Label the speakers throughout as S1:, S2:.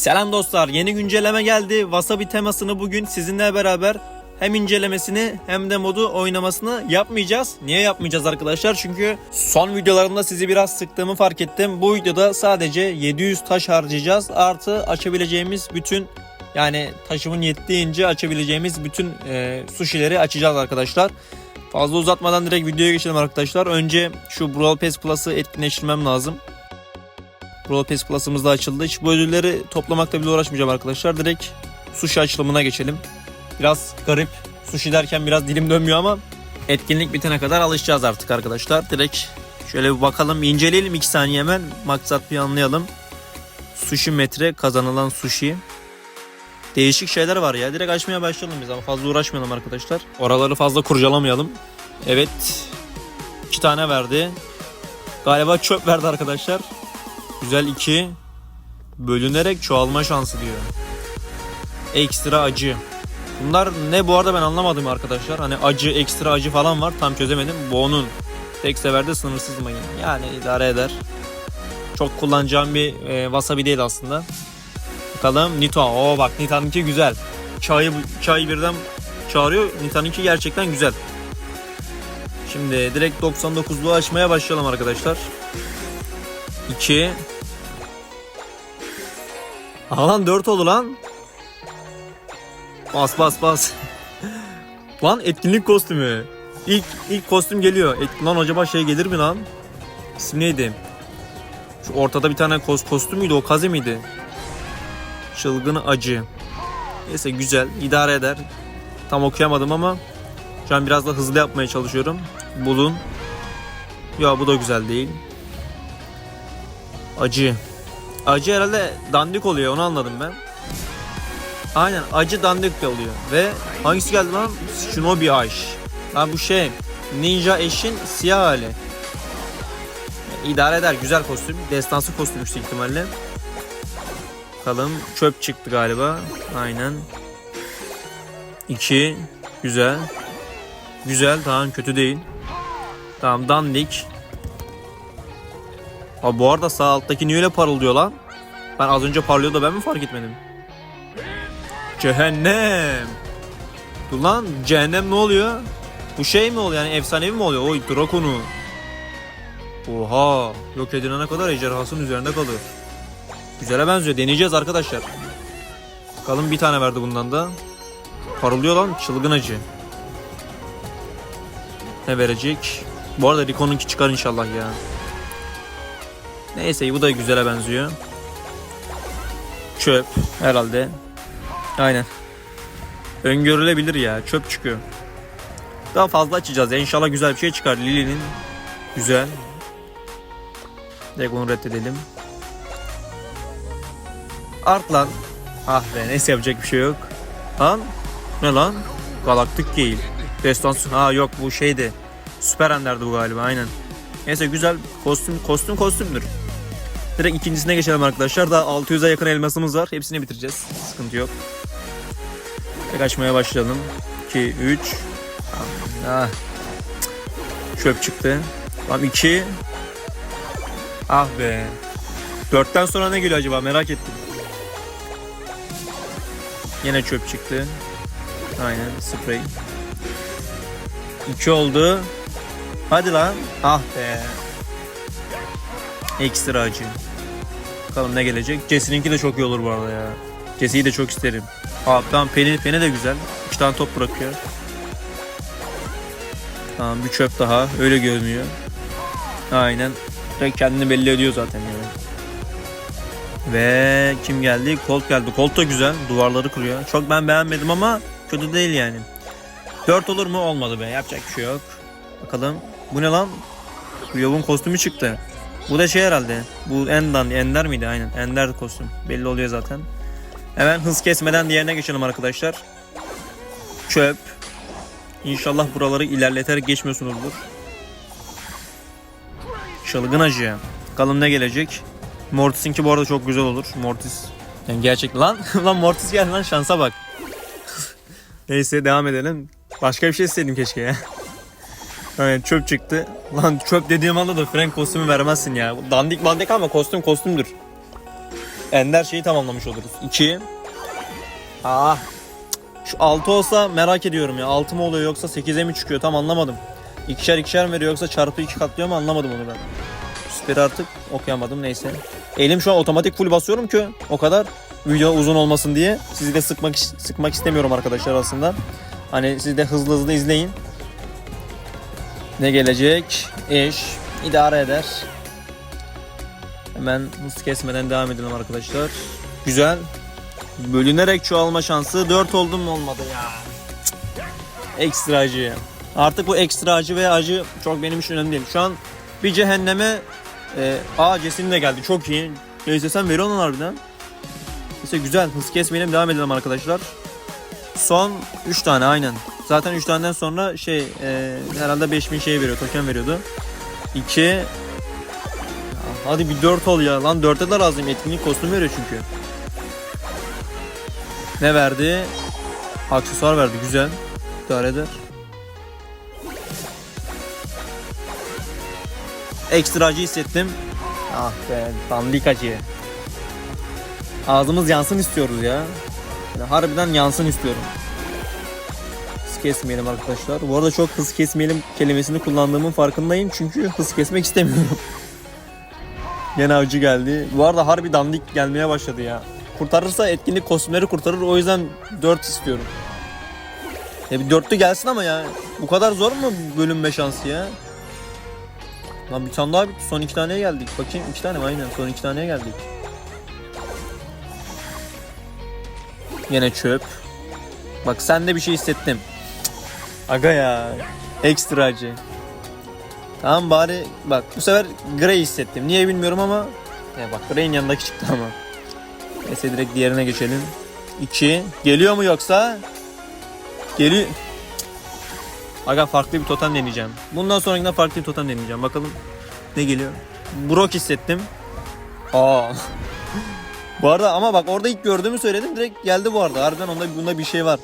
S1: Selam dostlar, yeni güncelleme geldi. Wasabi temasını bugün sizinle beraber hem incelemesini hem de modu oynamasını yapmayacağız. Niye yapmayacağız arkadaşlar? Çünkü son videolarımda sizi biraz sıktığımı fark ettim. Bu videoda sadece 700 taş harcayacağız. Artı açabileceğimiz bütün yani taşımın yettiğince açabileceğimiz bütün e, sushi'leri açacağız arkadaşlar. Fazla uzatmadan direkt videoya geçelim arkadaşlar. Önce şu Brawl Pass Plus'ı etkinleştirmem lazım. Brawl Pass Plus'ımız da açıldı. Hiç bu ödülleri toplamakla bile uğraşmayacağım arkadaşlar. Direkt sushi açılımına geçelim. Biraz garip. Sushi derken biraz dilim dönmüyor ama etkinlik bitene kadar alışacağız artık arkadaşlar. Direkt şöyle bir bakalım, inceleyelim 2 saniye hemen. Maksat bir anlayalım. Sushi metre kazanılan sushi. Değişik şeyler var ya. Direkt açmaya başlayalım biz ama fazla uğraşmayalım arkadaşlar. Oraları fazla kurcalamayalım. Evet. iki tane verdi. Galiba çöp verdi arkadaşlar. Güzel 2. Bölünerek çoğalma şansı diyor. Ekstra acı. Bunlar ne bu arada ben anlamadım arkadaşlar. Hani acı, ekstra acı falan var. Tam çözemedim. Bu onun. Tek seferde sınırsız mayın. Yani idare eder. Çok kullanacağım bir e, wasabi değil aslında. Bakalım Nito. Oo bak Nita'nınki güzel. Çayı, çayı birden çağırıyor. Nita'nınki gerçekten güzel. Şimdi direkt 99'luğu açmaya başlayalım arkadaşlar. 2 Aha lan 4 oldu lan. Bas bas bas. lan etkinlik kostümü. İlk ilk kostüm geliyor. Et, lan acaba şey gelir mi lan? İsim neydi? Şu ortada bir tane kos, kostüm müydü o kaze miydi? Çılgın acı. Neyse güzel idare eder. Tam okuyamadım ama şu an biraz da hızlı yapmaya çalışıyorum. Bulun. Ya bu da güzel değil. Acı. Acı herhalde dandik oluyor onu anladım ben. Aynen acı dandik de oluyor. Ve hangisi geldi lan? Shinobi Ash. Lan bu şey Ninja Ash'in siyah hali. İdare eder güzel kostüm. Destansı kostüm yüksek ihtimalle. Bakalım çöp çıktı galiba. Aynen. 2 güzel. Güzel tamam kötü değil. Tamam dandik. Abi bu arada sağ alttaki niye öyle parıldıyor lan? Ben az önce parlıyor da ben mi fark etmedim? Cehennem. Dur lan cehennem ne oluyor? Bu şey mi oluyor yani efsanevi mi oluyor? Oy Drakon'u. Oha yok edilene kadar ejderhasının üzerinde kalır. Güzele benziyor deneyeceğiz arkadaşlar. Bakalım bir tane verdi bundan da. Parlıyor lan çılgın acı. Ne verecek? Bu arada Rico'nunki çıkar inşallah ya. Neyse bu da güzele benziyor. Çöp herhalde. Aynen. Öngörülebilir ya. Çöp çıkıyor. Daha fazla açacağız ya. İnşallah güzel bir şey çıkar. Lili'nin güzel. Direkt onu reddedelim. Art lan. Ah be neyse yapacak bir şey yok. Lan ne lan? Galaktik değil. Destansı. Ha yok bu şeydi. Süper Ender'di bu galiba aynen. Neyse güzel kostüm kostüm kostümdür. Direkt ikincisine geçelim arkadaşlar. Daha 600'e yakın elmasımız var. Hepsini bitireceğiz. Sıkıntı yok. Tek açmaya başlayalım. 2, 3. Ah. Çöp çıktı. Tamam 2. Ah be. 4'ten sonra ne geliyor acaba merak ettim. Yine çöp çıktı. Aynen sprey. 2 oldu. Hadi lan. Ah be. Ekstra acı. Bakalım ne gelecek. Jesse'ninki de çok iyi olur bu arada ya. Jesse'yi de çok isterim. Aa tamam Penny, Penny de güzel. İki tane top bırakıyor. Tamam bir çöp daha. Öyle görünüyor. Aynen. Direkt kendini belli ediyor zaten yani. Ve kim geldi? Colt geldi. Colt da güzel. Duvarları kuruyor. Çok ben beğenmedim ama kötü değil yani. 4 olur mu? Olmadı be. Yapacak bir şey yok. Bakalım. Bu ne lan? Bu Yavun kostümü çıktı. Bu da şey herhalde. Bu Endan, Ender miydi? Aynen. Ender kostüm. Belli oluyor zaten. Hemen hız kesmeden diğerine geçelim arkadaşlar. Çöp. İnşallah buraları ilerleterek geçmiyorsunuzdur. Çılgın acı. Bakalım ne gelecek. Mortis'inki bu arada çok güzel olur. Mortis. Yani gerçekten lan lan Mortis geldi lan şansa bak. Neyse devam edelim. Başka bir şey istedim keşke ya. Evet çöp çıktı. Lan çöp dediğim anda da Frank kostümü vermezsin ya. Dandik bandik ama kostüm kostümdür. ender şeyi tamamlamış oluruz. 2. Ah. Şu 6 olsa merak ediyorum ya. 6 mı oluyor yoksa 8'e mi çıkıyor tam anlamadım. İkişer ikişer mi veriyor yoksa çarpı 2 katlıyor mu anlamadım onu ben. Süperi artık okuyamadım neyse. Elim şu an otomatik full basıyorum ki o kadar video uzun olmasın diye. Sizi de sıkmak sıkmak istemiyorum arkadaşlar aslında. Hani siz de hızlı hızlı izleyin. Ne gelecek? İş. idare eder. Hemen hız kesmeden devam edelim arkadaşlar. Güzel. Bölünerek çoğalma şansı 4 oldu mu olmadı ya. Ekstra acı. Artık bu ekstra acı ve acı çok benim için önemli değil. Şu an bir cehenneme e, A cesin de geldi. Çok iyi. Neyse sen veriyor onu harbiden. Neyse güzel. Hız kesmeyelim devam edelim arkadaşlar. Son 3 tane aynen. Zaten 3 taneden sonra şey e, herhalde 5000 şey veriyor. Token veriyordu. 2 Hadi bir 4 ol ya. Lan 4'e de lazım. Etkinlik kostüm veriyor çünkü. Ne verdi? Aksesuar verdi. Güzel. İdare eder. Ekstra acı hissettim. Ah be. Dandik acı. Ağzımız yansın istiyoruz ya. Yani harbiden yansın istiyorum. Kesmeyelim arkadaşlar. Bu arada çok hız kesmeyelim kelimesini kullandığımın farkındayım. Çünkü hız kesmek istemiyorum. Gene avcı geldi. Bu arada harbi dandik gelmeye başladı ya. Kurtarırsa etkinlik kostümleri kurtarır. O yüzden 4 istiyorum. Ya bir dörtlü gelsin ama ya. Bu kadar zor mu bölünme şansı ya? Lan bir tane daha bitti. Son iki taneye geldik. Bakayım iki tane mi? Aynen. Son iki taneye geldik. Yine çöp. Bak sen de bir şey hissettim. Aga ya. Ekstra acı. Tamam bari bak bu sefer Grey hissettim. Niye bilmiyorum ama ya bak Grey'in yanındaki çıktı ama. Neyse direkt diğerine geçelim. 2. Geliyor mu yoksa? Geliyor. Aga farklı bir totem deneyeceğim. Bundan sonrakinde farklı bir totem deneyeceğim. Bakalım ne geliyor. Brock hissettim. Aa. bu arada ama bak orada ilk gördüğümü söyledim direkt geldi bu arada. Harbiden onda bunda bir şey var.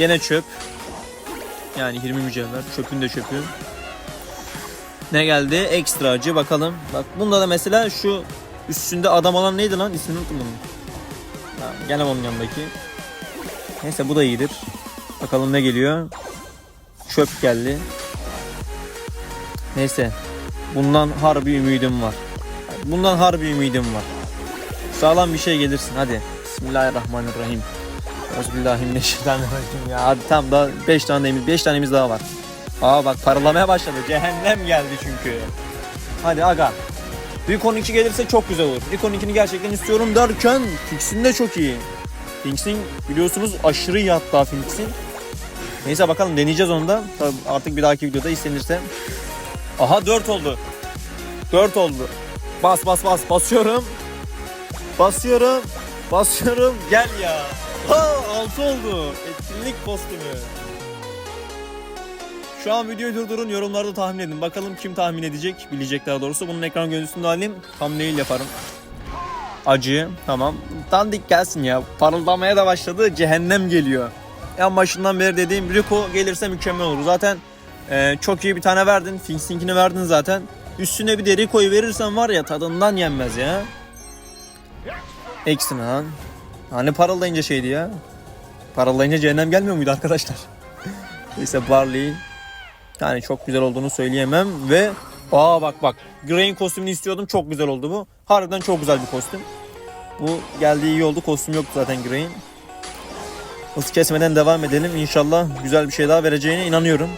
S1: Gene çöp. Yani 20 mücevher. Çöpün de çöpü. Ne geldi? Ekstra acı bakalım. Bak bunda da mesela şu üstünde adam olan neydi lan? İsmini unuttum bunun. Tamam, gene onun yanındaki. Neyse bu da iyidir. Bakalım ne geliyor. Çöp geldi. Neyse. Bundan harbi ümidim var. Bundan harbi ümidim var. Sağlam bir şey gelirsin hadi. Bismillahirrahmanirrahim. Bismillahirrahmanirrahim ya. Hadi tamam daha 5 tanemiz 5 tanemiz daha var. Aa bak paralamaya başladı. Cehennem geldi çünkü. Hadi aga. Recon 2 gelirse çok güzel olur. Recon 2'ni gerçekten istiyorum derken Fix'in de çok iyi. Fix'in biliyorsunuz aşırı iyi hatta Fix'in. Neyse bakalım deneyeceğiz onu da. Tabii artık bir dahaki videoda istenirse. Aha 4 oldu. 4 oldu. Bas bas bas basıyorum. Basıyorum. Basıyorum. Gel ya. Ha 6 oldu. Etkinlik kostümü. Şu an videoyu durdurun yorumlarda tahmin edin. Bakalım kim tahmin edecek bilecek daha doğrusu. Bunun ekran görüntüsünü de alayım. Thumbnail yaparım. Acı tamam. Dandik gelsin ya. Parıldamaya da başladı. Cehennem geliyor. En başından beri dediğim Rico gelirse mükemmel olur. Zaten e, çok iyi bir tane verdin. Finksinkini verdin zaten. Üstüne bir de Rico'yu verirsen var ya tadından yenmez ya. Ekstra lan. Hani parıldayınca şeydi ya. Parıldayınca cehennem gelmiyor muydu arkadaşlar? Neyse Barley yani çok güzel olduğunu söyleyemem ve aa bak bak Gray'in kostümünü istiyordum çok güzel oldu bu. Harbiden çok güzel bir kostüm. Bu geldiği iyi oldu kostüm yoktu zaten Gray'in. Hız kesmeden devam edelim. İnşallah güzel bir şey daha vereceğine inanıyorum.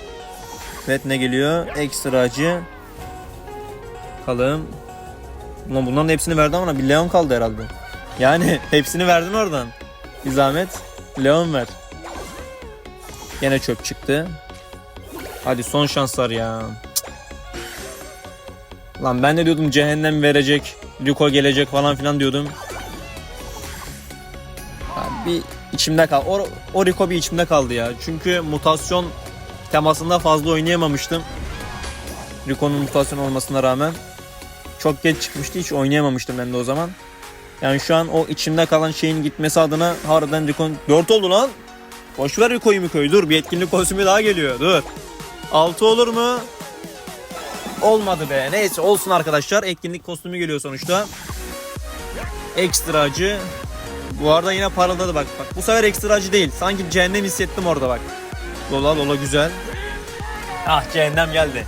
S1: Evet ne geliyor? Ekstra acı. Bakalım. Ulan bunların hepsini verdi ama bir Leon kaldı herhalde. Yani hepsini verdin oradan. Bir zahmet. Leon ver. Yine çöp çıktı. Hadi son şanslar ya. Lan ben de diyordum cehennem verecek. Rico gelecek falan filan diyordum. Bir içimde kal. O, o Rico bir içimde kaldı ya. Çünkü mutasyon temasında fazla oynayamamıştım. Rico'nun mutasyon olmasına rağmen. Çok geç çıkmıştı hiç oynayamamıştım ben de o zaman. Yani şu an o içimde kalan şeyin gitmesi adına harbiden Rico'nun 4 oldu lan. Boş ver Rico'yu Miko'yu dur bir etkinlik kostümü daha geliyor dur. 6 olur mu? Olmadı be. Neyse olsun arkadaşlar. Etkinlik kostümü geliyor sonuçta. Ekstra acı. Bu arada yine parıldadı bak. Bak bu sefer ekstra acı değil. Sanki cehennem hissettim orada bak. Lola lola güzel. Ah cehennem geldi.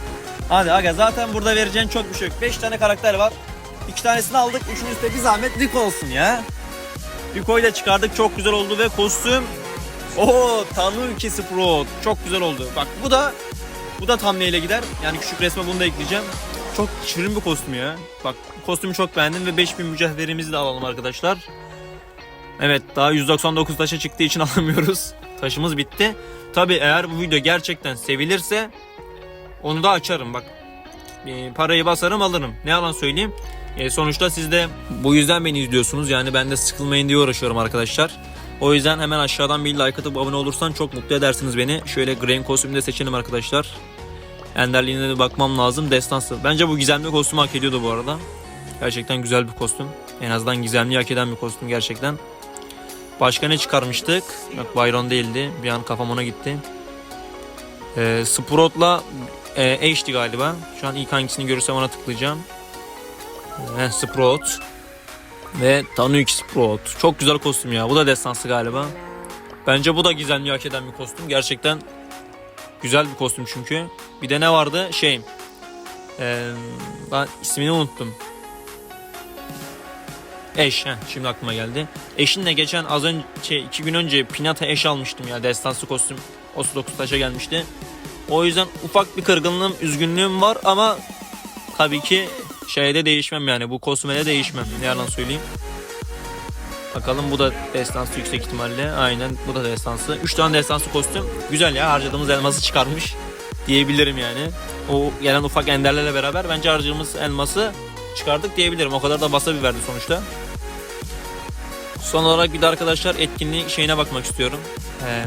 S1: Hadi aga zaten burada vereceğin çok bir şey yok. 5 tane karakter var. 2 tanesini aldık. Üçüncüsü de bir zahmet Rico olsun ya. Rico'yu da çıkardık. Çok güzel oldu ve kostüm Oo Tanuki Sprout. Çok güzel oldu. Bak bu da bu da thumbnail'e ile gider. Yani küçük resme bunu da ekleyeceğim. Çok şirin bir kostüm ya. Bak kostümü çok beğendim ve 5000 mücevherimizi de alalım arkadaşlar. Evet daha 199 taşa çıktığı için alamıyoruz. Taşımız bitti. Tabi eğer bu video gerçekten sevilirse onu da açarım bak. Parayı basarım alırım. Ne yalan söyleyeyim. E, sonuçta siz de bu yüzden beni izliyorsunuz. Yani ben de sıkılmayın diye uğraşıyorum arkadaşlar. O yüzden hemen aşağıdan bir like atıp abone olursan çok mutlu edersiniz beni. Şöyle Green kostümü de seçelim arkadaşlar. Enderliğine de bakmam lazım. Destansı. Bence bu gizemli kostümü hak ediyordu bu arada. Gerçekten güzel bir kostüm. En azından gizemli hak eden bir kostüm gerçekten. Başka ne çıkarmıştık? Yok Byron değildi. Bir an kafam ona gitti. Ee, Sprout'la e, Ash'ti galiba. Şu an ilk hangisini görürsem ona tıklayacağım. Ee, Sprout. Ve Tanuki Sprout. Çok güzel kostüm ya. Bu da destansı galiba. Bence bu da gizemli hak eden bir kostüm. Gerçekten güzel bir kostüm çünkü. Bir de ne vardı? Şey. Ee, ben ismini unuttum. Eş. Heh, şimdi aklıma geldi. Eşinle geçen az önce şey, iki gün önce Pinata eş almıştım ya. Destansı kostüm 39 taşa gelmişti. O yüzden ufak bir kırgınlığım, üzgünlüğüm var ama tabii ki şeyde değişmem yani. Bu kostümede değişmem. Ne yalan söyleyeyim. Bakalım bu da destansı yüksek ihtimalle. Aynen bu da destansı. 3 tane destansı kostüm. Güzel ya harcadığımız elması çıkarmış diyebilirim yani. O gelen ufak enderlerle beraber bence harcadığımız elması çıkardık diyebilirim. O kadar da basa bir verdi sonuçta. Son olarak bir de arkadaşlar etkinlik şeyine bakmak istiyorum. Ee,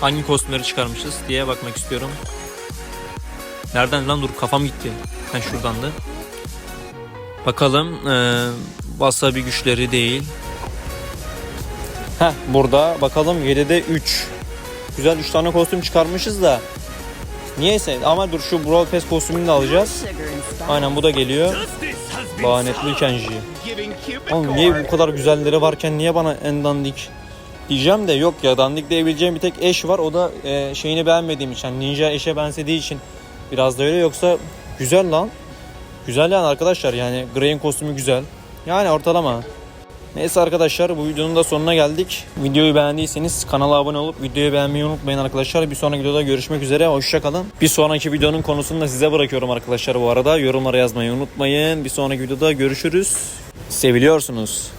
S1: hangi kostümleri çıkarmışız diye bakmak istiyorum. Nereden lan dur kafam gitti. Ha şuradandı. Bakalım ee, wasabi güçleri değil. Heh burada bakalım 7'de 3. Güzel 3 tane kostüm çıkarmışız da. Niyeyse ama dur şu Brawl Pass kostümünü de alacağız. Aynen bu da geliyor. Lanetli Kenji. Oğlum niye bu kadar güzelleri varken niye bana en dandik diyeceğim de yok ya dandik diyebileceğim bir tek eş var. O da e, şeyini beğenmediğim için. Yani ninja eşe benzediği için biraz da öyle yoksa güzel lan. Güzel yani arkadaşlar yani Grey'in kostümü güzel. Yani ortalama. Neyse arkadaşlar bu videonun da sonuna geldik. Videoyu beğendiyseniz kanala abone olup videoyu beğenmeyi unutmayın arkadaşlar. Bir sonraki videoda görüşmek üzere. Hoşçakalın. Bir sonraki videonun konusunu da size bırakıyorum arkadaşlar bu arada. Yorumlara yazmayı unutmayın. Bir sonraki videoda görüşürüz. Seviliyorsunuz.